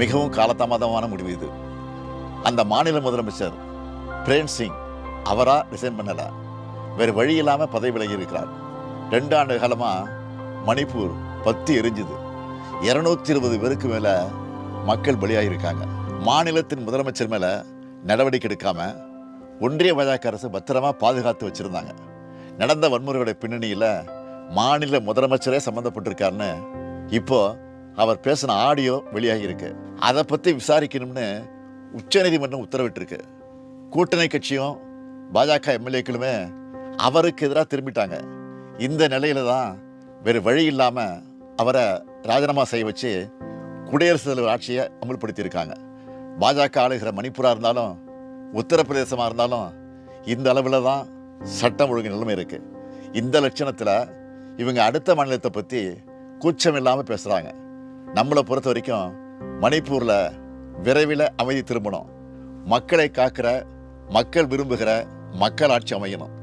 மிகவும் காலதாமதமான முடிவு இது. அந்த மாநில முதலமைச்சர் பிரேம் சிங் அவராக ரிசைன் பண்ணலை. வேறு வழி இல்லாமல் பதவி விலகி இருக்கிறார். ரெண்டு ஆண்டு காலமாக மணிப்பூர் பத்தி எரிஞ்சுது. இருநூத்தி இருபது பேருக்கு மேலே மக்கள் பலியாகியிருக்காங்க மாநிலத்தின் முதலமைச்சர் மேலே நடவடிக்கை எடுக்காம ஒன்றிய பாஜக அரசு பத்திரமா பாதுகாத்து வச்சுருந்தாங்க. நடந்த வன்முறையோட பின்னணியில் மாநில முதலமைச்சரே சம்மந்தப்பட்டிருக்காருன்னு இப்போ அவர் பேசின ஆடியோ வெளியாகியிருக்கு. அதை பற்றி விசாரிக்கணும்னு உச்சநீதிமன்றம் உத்தரவிட்டிருக்கு. கூட்டணி கட்சியும் பாஜக எம்எல்ஏக்களுமே அவருக்கு எதிராக திரும்பிட்டாங்க. இந்த நிலையில தான் வேறு வழி இல்லாமல் அவரை ராஜினாமா செய்ய வச்சு குடியரசுத் தலைவர் ஆட்சியை அமல்படுத்தியிருக்காங்க. பாஜக ஆளுகிற மணிப்பூராக இருந்தாலும் உத்தரப்பிரதேசமாக இருந்தாலும் இந்த அளவில் தான் சட்டம் ஒழுங்கு நிலைமை இருக்குது இந்த லட்சணத்தில் இவங்க அடுத்த மாநிலத்தை பற்றி கூச்சம் இல்லாமல் பேசுகிறாங்க நம்மளை பொறுத்த வரைக்கும் மணிப்பூரில் விரைவில் அமைதி திரும்பணும். மக்களை காக்கிற மக்கள் விரும்புகிற மக்கள் ஆட்சி அமையணும்.